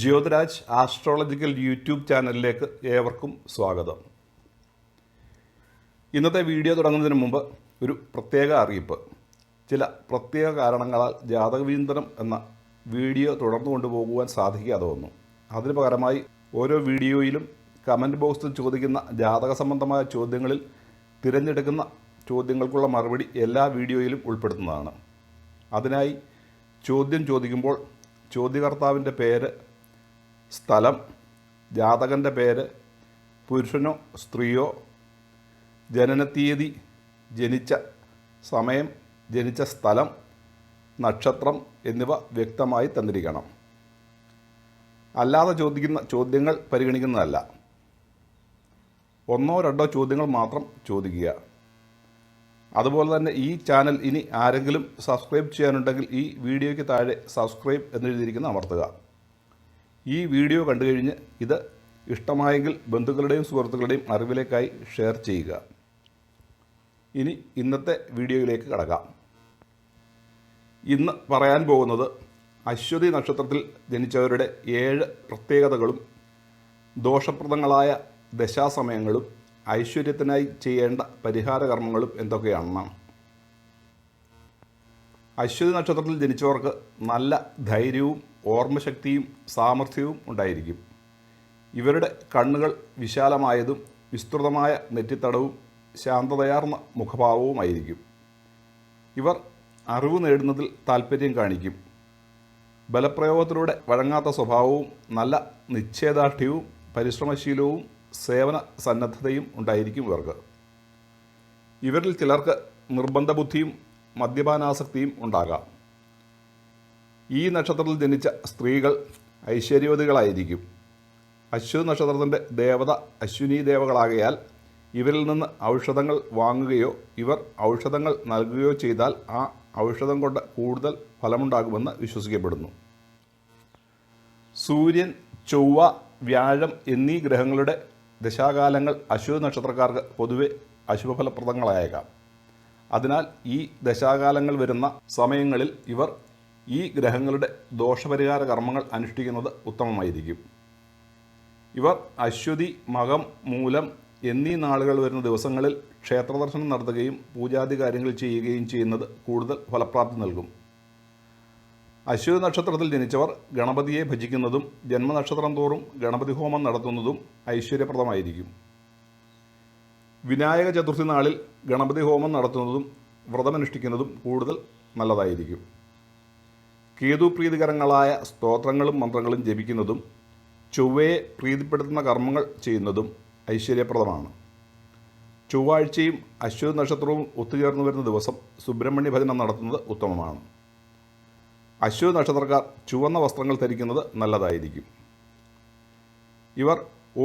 Jyothiraj astrological YouTube ചാനലിലേക്ക് ഏവർക്കും സ്വാഗതം. ഇന്നത്തെ വീഡിയോ തുടങ്ങുന്നതിന് മുമ്പ് ഒരു പ്രത്യേക അറിയിപ്പ്. ചില പ്രത്യേക കാരണങ്ങളാൽ ജാതകവീന്തനം എന്ന വീഡിയോ തുടർന്നു കൊണ്ടുപോകുവാൻ സാധിക്കാതെ വന്നു. അതിന് പകരമായി ഓരോ വീഡിയോയിലും കമന്റ് ബോക്സിൽ ചോദിക്കുന്ന ജാതക സംബന്ധമായ ചോദ്യങ്ങളിൽ തിരഞ്ഞെടുക്കുന്ന ചോദ്യങ്ങൾക്കുള്ള മറുപടി എല്ലാ വീഡിയോയിലും ഉൾപ്പെടുത്തുന്നതാണ് അതിനായി ചോദ്യം ചോദിക്കുമ്പോൾ ചോദ്യകർത്താവിന്റെ പേര് സ്ഥലം ജാതകന്റെ പേര് പുരുഷനോ സ്ത്രീയോ ജനനത്തീയതി ജനിച്ച സമയം ജനിച്ച സ്ഥലം നക്ഷത്രം എന്നിവ വ്യക്തമായി തന്നിരിക്കണം. അല്ലാതെ ചോദിക്കുന്ന ചോദ്യങ്ങൾ പരിഗണിക്കുന്നതല്ല. ഒന്നോ രണ്ടോ ചോദ്യങ്ങൾ മാത്രം ചോദിക്കുക. അതുപോലെ തന്നെ ഈ ചാനൽ ഇനി ആരെങ്കിലും സബ്സ്ക്രൈബ് ചെയ്യാനുണ്ടെങ്കിൽ ഈ വീഡിയോയ്ക്ക് താഴെ സബ്സ്ക്രൈബ് എന്നെഴുതിയിരിക്കുന്ന അമർത്തുക. ഈ വീഡിയോ കണ്ടു കഴിഞ്ഞ് ഇത് ഇഷ്ടമായെങ്കിൽ ബന്ധുക്കളുടെയും സുഹൃത്തുക്കളുടെയും അറിവിലേക്കായി ഷെയർ ചെയ്യുക. ഇനി ഇന്നത്തെ വീഡിയോയിലേക്ക് കടക്കാം. ഇന്ന് പറയാൻ പോകുന്നത് അശ്വതി നക്ഷത്രത്തിൽ ജനിച്ചവരുടെ ഏഴ് പ്രത്യേകതകളും ദോഷപ്രദങ്ങളായ ദശാസമയങ്ങളും ഐശ്വര്യത്തിനായി ചെയ്യേണ്ട പരിഹാര കർമ്മങ്ങളും എന്തൊക്കെയാണെന്നാണ്. അശ്വതി നക്ഷത്രത്തിൽ ജനിച്ചവർക്ക് നല്ല ധൈര്യവും ഓർമ്മശക്തിയും സാമർഥ്യവും ഉണ്ടായിരിക്കും. ഇവരുടെ കണ്ണുകൾ വിശാലമായതും വിസ്തൃതമായ നെറ്റിത്തടവും ശാന്തതയാർന്ന മുഖഭാവവുമായിരിക്കും ഇവർ അറിവ് നേടുന്നതിൽ താൽപ്പര്യം കാണിക്കും. ബലപ്രയോഗത്തിലൂടെ വഴങ്ങാത്ത സ്വഭാവവും നല്ല നിശ്ചയദാർഢ്യവും പരിശ്രമശീലവും സേവന സന്നദ്ധതയും ഉണ്ടായിരിക്കും ഇവർക്ക്. ഇവരിൽ ചിലർക്ക് നിർബന്ധ ബുദ്ധിയും മദ്യപാനാസക്തിയും ഉണ്ടാകാം. ഈ നക്ഷത്രത്തിൽ ജനിച്ച സ്ത്രീകൾ ഐശ്വര്യവതികളായിരിക്കും. അശ്വതി നക്ഷത്രത്തിന്റെ ദേവത അശ്വിനി ദേവകളാകയാൽ ഇവരിൽ നിന്ന് ഔഷധങ്ങൾ വാങ്ങുകയോ ഇവർ ഔഷധങ്ങൾ നൽകുകയോ ചെയ്താൽ ആ ഔഷധം കൊണ്ട് കൂടുതൽ ഫലമുണ്ടാകുമെന്ന് വിശ്വസിക്കപ്പെടുന്നു. സൂര്യൻ ചൊവ്വ വ്യാഴം എന്നീ ഗ്രഹങ്ങളുടെ ദശാകാലങ്ങൾ അശ്വ നക്ഷത്രക്കാർക്ക് പൊതുവെ അശുഭഫലപ്രദങ്ങളായേക്കാം. അതിനാൽ ഈ ദശാകാലങ്ങൾ വരുന്ന സമയങ്ങളിൽ ഇവർ ഈ ഗ്രഹങ്ങളുടെ ദോഷപരിഹാര കർമ്മങ്ങൾ അനുഷ്ഠിക്കുന്നത് ഉത്തമമായിരിക്കും. ഇവർ അശ്വതി മകം മൂലം എന്നീ നാളുകൾ വരുന്ന ദിവസങ്ങളിൽ ക്ഷേത്രദർശനം നടത്തുകയും പൂജാതി കാര്യങ്ങൾ ചെയ്യുകയും ചെയ്യുന്നത് കൂടുതൽ ഫലപ്രാപ്തി നൽകും. അശ്വതി നക്ഷത്രത്തിൽ ജനിച്ചവർ ഗണപതിയെ ഭജിക്കുന്നതും ജന്മനക്ഷത്രം തോറും ഗണപതി ഹോമം നടത്തുന്നതും ഐശ്വര്യപ്രദമായിരിക്കും. വിനായക ചതുർത്ഥി നാളിൽ ഗണപതി ഹോമം നടത്തുന്നതും വ്രതമനുഷ്ഠിക്കുന്നതും കൂടുതൽ നല്ലതായിരിക്കും. കേതുപ്രീതികരങ്ങളായ സ്തോത്രങ്ങളും മന്ത്രങ്ങളും ജപിക്കുന്നതും ചൊവ്വയെ പ്രീതിപ്പെടുത്തുന്ന കർമ്മങ്ങൾ ചെയ്യുന്നതും ഐശ്വര്യപ്രദമാണ്. ചൊവ്വാഴ്ചയും അശ്വതി നക്ഷത്രവും ഒത്തുചേർന്ന് വരുന്ന ദിവസം സുബ്രഹ്മണ്യ ഭജനം നടത്തുന്നത് ഉത്തമമാണ്. അശ്വതി നക്ഷത്രക്കാർ ചുവന്ന വസ്ത്രങ്ങൾ ധരിക്കുന്നത് നല്ലതായിരിക്കും. ഇവർ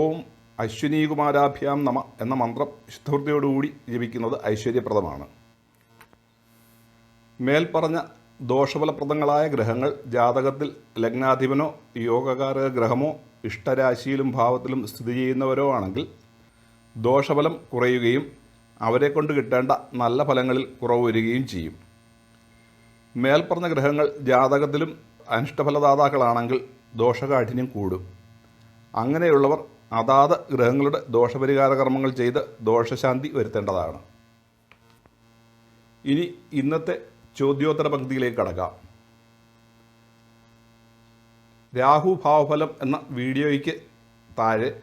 ഓം അശ്വിനീകുമാരാഭ്യാം നമ എന്ന മന്ത്രം ശുദ്ധവൃത്തിയോടുകൂടി ജപിക്കുന്നത് ഐശ്വര്യപ്രദമാണ്. മേൽപ്പറഞ്ഞ ദോഷഫലപ്രദങ്ങളായ ഗ്രഹങ്ങൾ ജാതകത്തിൽ ലഗ്നാധിപനോ യോഗകാരക ഗ്രഹമോ ഇഷ്ടരാശിയിലും ഭാവത്തിലും സ്ഥിതി ചെയ്യുന്നവരോ ആണെങ്കിൽ ദോഷഫലം കുറയുകയും അവരെ കൊണ്ട് കിട്ടേണ്ട നല്ല ഫലങ്ങളിൽ കുറവ് വരികയും ചെയ്യും. മേൽപ്പറഞ്ഞ ഗ്രഹങ്ങൾ ജാതകത്തിലും അനിഷ്ടഫലദാതാക്കളാണെങ്കിൽ ദോഷകാഠിന്യം കൂടും. അങ്ങനെയുള്ളവർ അതാത് ഗ്രഹങ്ങളുടെ ദോഷപരിഹാര കർമ്മങ്ങൾ ചെയ്ത് ദോഷശാന്തി വരുത്തേണ്ടതാണ്. ഇനി ഇന്നത്തെ ചോദ്യോത്തര പങ്ക്തിയിലേക്ക് കടക്കാം. രാഹു ഭാവഫലം എന്ന വീഡിയോയ്ക്ക് താഴെ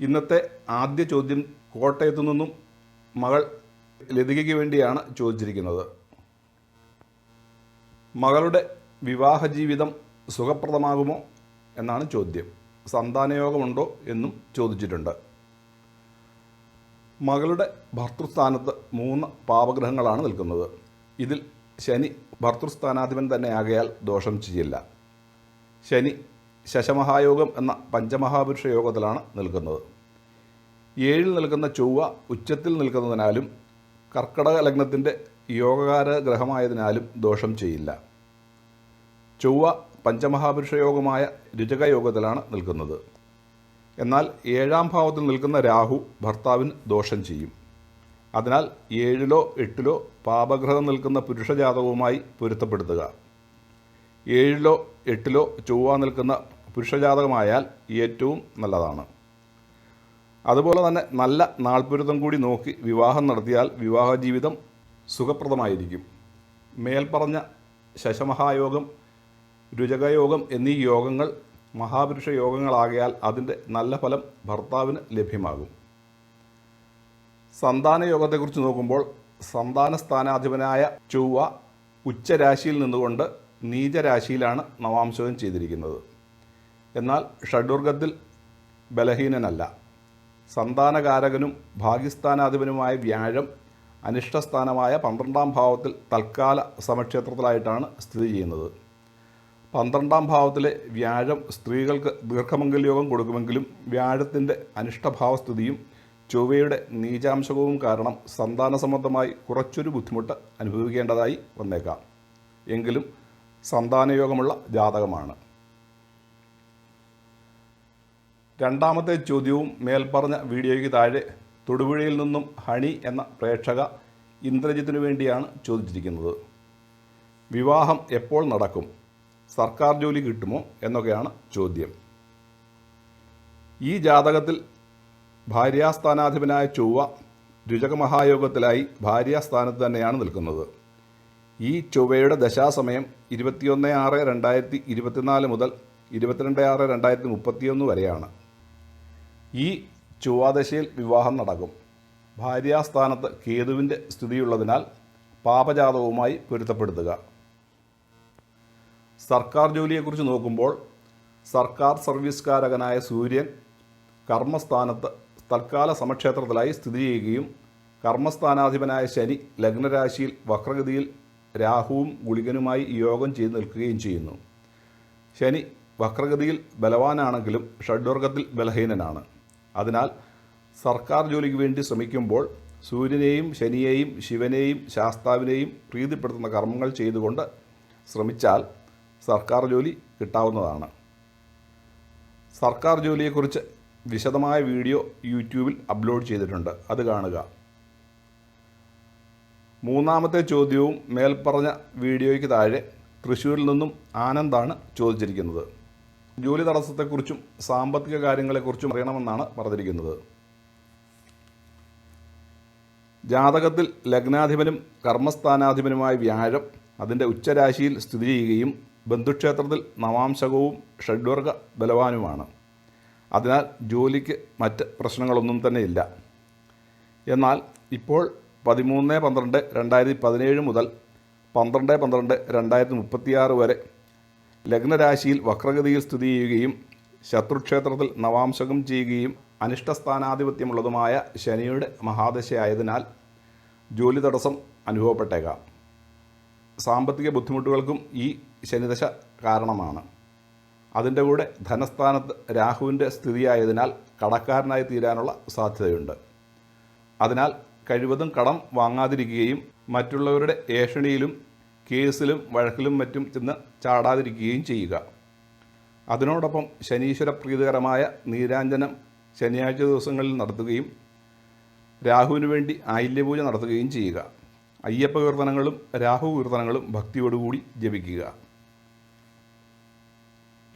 ഇന്നത്തെ ആദ്യ ചോദ്യം കോട്ടയത്തു നിന്നും മകൾ ലതികയ്ക്ക് വേണ്ടിയാണ് ചോദിച്ചിരിക്കുന്നത്. മകളുടെ വിവാഹ ജീവിതം സുഖപ്രദമാകുമോ എന്നാണ് ചോദ്യം. സന്താനയോഗമുണ്ടോ എന്നും ചോദിച്ചിട്ടുണ്ട്. മകളുടെ ഭർത്തൃസ്ഥാനത്ത് മൂന്ന് പാപഗ്രഹങ്ങളാണ് നിൽക്കുന്നത്. ഇതിൽ ശനി ഭർത്തൃസ്ഥാനാധിപൻ തന്നെ ആകയാൽ ദോഷം ചെയ്യില്ല. ശനി ശശമഹായോഗം എന്ന പഞ്ചമഹാപുരുഷ യോഗത്തിലാണ് നിൽക്കുന്നത്. ഏഴിൽ നിൽക്കുന്ന ചൊവ്വ ഉച്ചത്തിൽ നിൽക്കുന്നതിനാലും കർക്കടക ലഗ്നത്തിന്റെ യോഗകാര ഗ്രഹമായതിനാലും ദോഷം ചെയ്യില്ല. ചൊവ്വ പഞ്ചമഹാപുരുഷയോഗമായ രുചക യോഗത്തിലാണ് നിൽക്കുന്നത്. എന്നാൽ ഏഴാം ഭാവത്തിൽ നിൽക്കുന്ന രാഹു ഭർത്താവിന് ദോഷം ചെയ്യും. അതിനാൽ ഏഴിലോ എട്ടിലോ പാപഗ്രഹം നിൽക്കുന്ന പുരുഷജാതകവുമായി പൊരുത്തപ്പെടുത്തുക. ഏഴിലോ എട്ടിലോ ചൊവ്വ നിൽക്കുന്ന പുരുഷജാതകമായാൽ ഏറ്റവും നല്ലതാണ്. അതുപോലെ തന്നെ നല്ല നാൾപ്പൊരുത്തം കൂടി നോക്കി വിവാഹം നടത്തിയാൽ വിവാഹ ജീവിതം സുഖപ്രദമായിരിക്കും. മേൽപ്പറഞ്ഞ ശശമഹായോഗം രുചകയോഗം എന്നീ യോഗങ്ങൾ മഹാപുരുഷ യോഗങ്ങളാകയാൽ അതിന്റെ നല്ല ഫലം ഭർത്താവിന് ലഭ്യമാകും. സന്താന യോഗത്തെക്കുറിച്ച് നോക്കുമ്പോൾ സന്താന സ്ഥാനാധിപനായ ചൊവ്വ ഉച്ചരാശിയിൽ നിന്നുകൊണ്ട് നീചരാശിയിലാണ് നവാംശകം ചെയ്തിരിക്കുന്നത്. എന്നാൽ ഷഡ്വർഗത്തിൽ ബലഹീനനല്ല. സന്താനകാരകനും ഭാഗ്യസ്ഥാനാധിപനുമായ വ്യാഴം അനിഷ്ടസ്ഥാനമായ പന്ത്രണ്ടാം ഭാവത്തിൽ തൽക്കാല സമക്ഷേത്രത്തിലായിട്ടാണ് സ്ഥിതി ചെയ്യുന്നത്. പന്ത്രണ്ടാം ഭാവത്തിലെ വ്യാഴം സ്ത്രീകൾക്ക് ദീർഘമംഗല്യോഗം കൊടുക്കുമെങ്കിലും വ്യാഴത്തിന്റെ അനിഷ്ടഭാവസ്ഥിതിയും ചൊവ്വയുടെ നീചാംശകവും കാരണം സന്താന സംബന്ധമായി കുറച്ചൊരു ബുദ്ധിമുട്ട് അനുഭവിക്കേണ്ടതായി വന്നേക്കാം. എങ്കിലും സന്താനയോഗമുള്ള ജാതകമാണ്. രണ്ടാമത്തെ ചോദ്യവും മേൽപ്പറഞ്ഞ വീഡിയോയ്ക്ക് താഴെ തൊടുപുഴയിൽ നിന്നും ഹണി എന്ന പ്രേക്ഷക ഇന്ദ്രജിത്തിനു വേണ്ടിയാണ് ചോദിച്ചിരിക്കുന്നത്. വിവാഹം എപ്പോൾ നടക്കും? സർക്കാർ ജോലി കിട്ടുമോ എന്നൊക്കെയാണ് ചോദ്യം. ഈ ജാതകത്തിൽ ഭാര്യാസ്ഥാനാധിപനായ ചൊവ്വ രുചകമഹായോഗത്തിലായി ഭാര്യാസ്ഥാനത്ത് തന്നെയാണ് നിൽക്കുന്നത്. ഈ ചൊവ്വയുടെ ദശാസമയം ഇരുപത്തിയൊന്ന് ആറ് രണ്ടായിരത്തി ഇരുപത്തിനാല് മുതൽ ഇരുപത്തിരണ്ട് ആറ് രണ്ടായിരത്തി മുപ്പത്തിയൊന്ന് വരെയാണ്. ഈ ചൊവ്വാദശയിൽ വിവാഹം നടക്കും. ഭാര്യാസ്ഥാനത്ത് കേതുവിന്റെ സ്ഥിതിയുള്ളതിനാൽ പാപജാതവുമായി പൊരുത്തപ്പെടുത്തുക. സർക്കാർ ജോലിയെക്കുറിച്ച് നോക്കുമ്പോൾ സർക്കാർ സർവീസുകാരകനായ സൂര്യൻ കർമ്മസ്ഥാനത്ത് തൽക്കാല സമക്ഷേത്രത്തിലായി സ്ഥിതി ചെയ്യുകയും കർമ്മസ്ഥാനാധിപനായ ശനി ലഗ്നരാശിയിൽ വക്രഗതിയിൽ രാഹുവും ഗുളികനുമായി യോഗം ചെയ്ത് നിൽക്കുകയും ചെയ്യുന്നു. ശനി വക്രഗതിയിൽ ബലവാനാണെങ്കിലും ഷഡ്വർഗത്തിൽ ബലഹീനനാണ്. അതിനാൽ സർക്കാർ ജോലിക്ക് വേണ്ടി ശ്രമിക്കുമ്പോൾ സൂര്യനെയും ശനിയെയും ശിവനെയും ശാസ്താവിനെയും പ്രീതിപ്പെടുത്തുന്ന കർമ്മങ്ങൾ ചെയ്തുകൊണ്ട് ശ്രമിച്ചാൽ സർക്കാർ ജോലി കിട്ടാവുന്നതാണ്. സർക്കാർ ജോലിയെക്കുറിച്ച് വിശദമായ വീഡിയോ യൂട്യൂബിൽ അപ്ലോഡ് ചെയ്തിട്ടുണ്ട്. അത് കാണുക. മൂന്നാമത്തെ ചോദ്യവും മേൽപ്പറഞ്ഞ വീഡിയോയ്ക്ക് താഴെ തൃശ്ശൂരിൽ നിന്നും ആനന്ദാണ് ചോദിച്ചിരിക്കുന്നത്. ജോലി തടസ്സത്തെക്കുറിച്ചും സാമ്പത്തിക കാര്യങ്ങളെക്കുറിച്ചും അറിയണമെന്നാണ് പറഞ്ഞിരിക്കുന്നത്. ജാതകത്തിൽ ലഗ്നാധിപനും കർമ്മസ്ഥാനാധിപനുമായ വ്യാഴം അതിന്റെ ഉച്ചരാശിയിൽ സ്ഥിതി ചെയ്യുകയും ബന്ധുക്ഷേത്രത്തിൽ നവാംശകവും ഷഡ്വർഗ ബലവാനുമാണ്. അതിനാൽ ജോലിക്ക് മറ്റ് പ്രശ്നങ്ങളൊന്നും തന്നെയില്ല. എന്നാൽ ഇപ്പോൾ പതിമൂന്ന് പന്ത്രണ്ട് രണ്ടായിരത്തി പതിനേഴ് മുതൽ പന്ത്രണ്ട് പന്ത്രണ്ട് രണ്ടായിരത്തി മുപ്പത്തിയാറ് വരെ ലഗ്നരാശിയിൽ വക്രഗതിയിൽ സ്ഥിതി ചെയ്യുകയും ശത്രുക്ഷേത്രത്തിൽ നവാംശകം ചെയ്യുകയും അനിഷ്ടസ്ഥാനാധിപത്യമുള്ളതുമായ ശനിയുടെ മഹാദശയായതിനാൽ ജോലി തടസ്സം അനുഭവപ്പെട്ടേക്കാം. സാമ്പത്തിക ബുദ്ധിമുട്ടുകൾക്കും ഈ ശനിദശ കാരണമാണ്. അതിന്റെ കൂടെ ധനസ്ഥാനത്ത് രാഹുവിന്റെ സ്ഥിതിയായതിനാൽ കടക്കാരനായി തീരാനുള്ള സാധ്യതയുണ്ട്. അതിനാൽ കഴിവതും കടം വാങ്ങാതിരിക്കുകയും മറ്റുള്ളവരുടെ ഏഷണിയിലും കേസിലും വഴക്കിലും മറ്റും ചെന്ന് ചാടാതിരിക്കുകയും ചെയ്യുക. അതിനോടൊപ്പം ശനീശ്വര പ്രീതികരമായ നീരാഞ്ജനം ശനിയാഴ്ച ദിവസങ്ങളിൽ നടത്തുകയും രാഹുവിന് വേണ്ടി ആയില്യപൂജ നടത്തുകയും ചെയ്യുക. അയ്യപ്പ കീർത്തനങ്ങളും രാഹു കീർത്തനങ്ങളും ഭക്തിയോടുകൂടി ജപിക്കുക.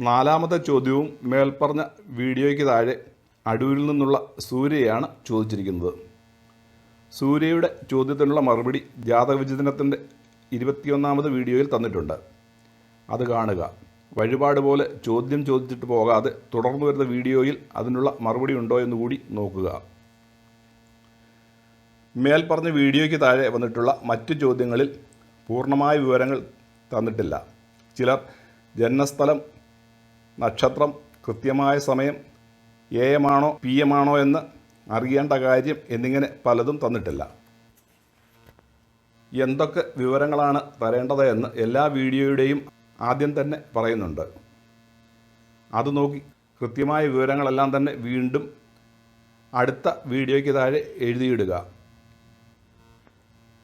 നാലാമത്തെ ചോദ്യവും മേൽപ്പറഞ്ഞ വീഡിയോയ്ക്ക് താഴെ അടൂരിൽ നിന്നുള്ള സൂര്യയാണ് ചോദിച്ചിരിക്കുന്നത്. സൂര്യയുടെ ചോദ്യത്തിനുള്ള മറുപടി ജാതകവിചിതനത്തിന്റെ ഇരുപത്തിയൊന്നാമത് വീഡിയോയിൽ തന്നിട്ടുണ്ട്. അത് കാണുക. വഴിപാട് പോലെ ചോദ്യം ചോദിച്ചിട്ട് പോകാതെ തുടർന്നു വരുന്ന വീഡിയോയിൽ അതിനുള്ള മറുപടി ഉണ്ടോ എന്ന് കൂടി നോക്കുക. മേൽപ്പറഞ്ഞ വീഡിയോയ്ക്ക് താഴെ വന്നിട്ടുള്ള മറ്റു ചോദ്യങ്ങളിൽ പൂർണമായ വിവരങ്ങൾ തന്നിട്ടില്ല. ചിലർ ജന്മസ്ഥലം നക്ഷത്രം കൃത്യമായ സമയം എ എം പി എം ആണോ എന്ന് അറിയേണ്ട കാര്യം എന്നിങ്ങനെ പലതും തന്നിട്ടില്ല. എന്തൊക്കെ വിവരങ്ങളാണ് തരേണ്ടത് എന്ന് എല്ലാ വീഡിയോയുടെയും ആദ്യം തന്നെ പറയുന്നുണ്ട്. അത് നോക്കി കൃത്യമായ വിവരങ്ങളെല്ലാം തന്നെ വീണ്ടും അടുത്ത വീഡിയോയ്ക്ക് താഴെ എഴുതിയിടുക.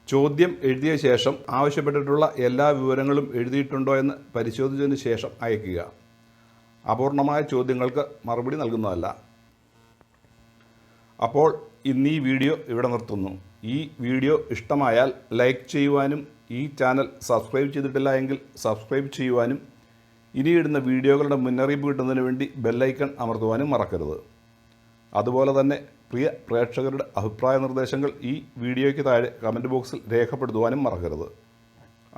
ചോദ്യം എഴുതിയ ശേഷം ആവശ്യപ്പെട്ടിട്ടുള്ള എല്ലാ വിവരങ്ങളും എഴുതിയിട്ടുണ്ടോ എന്ന് പരിശോധിച്ചതിന് ശേഷം അയയ്ക്കുക. അപൂർണമായ ചോദ്യങ്ങൾക്ക് മറുപടി നൽകുന്നതല്ല. അപ്പോൾ ഇന്ന് ഈ വീഡിയോ ഇവിടെ നിർത്തുന്നു. ഈ വീഡിയോ ഇഷ്ടമായാൽ ലൈക്ക് ചെയ്യുവാനും ഈ ചാനൽ സബ്സ്ക്രൈബ് ചെയ്തിട്ടില്ല എങ്കിൽ സബ്സ്ക്രൈബ് ചെയ്യുവാനും ഇനിയിടുന്ന വീഡിയോകളുടെ മുന്നറിയിപ്പ് കിട്ടുന്നതിന് വേണ്ടി ബെല്ലൈക്കൺ അമർത്തുവാനും മറക്കരുത്. അതുപോലെ തന്നെ പ്രിയ പ്രേക്ഷകരുടെ അഭിപ്രായ നിർദ്ദേശങ്ങൾ ഈ വീഡിയോയ്ക്ക് താഴെ കമന്റ് ബോക്സിൽ രേഖപ്പെടുത്തുവാനും മറക്കരുത്.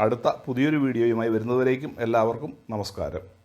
അടുത്ത പുതിയൊരു വീഡിയോയുമായി വരുന്നവരേക്കും എല്ലാവർക്കും നമസ്കാരം.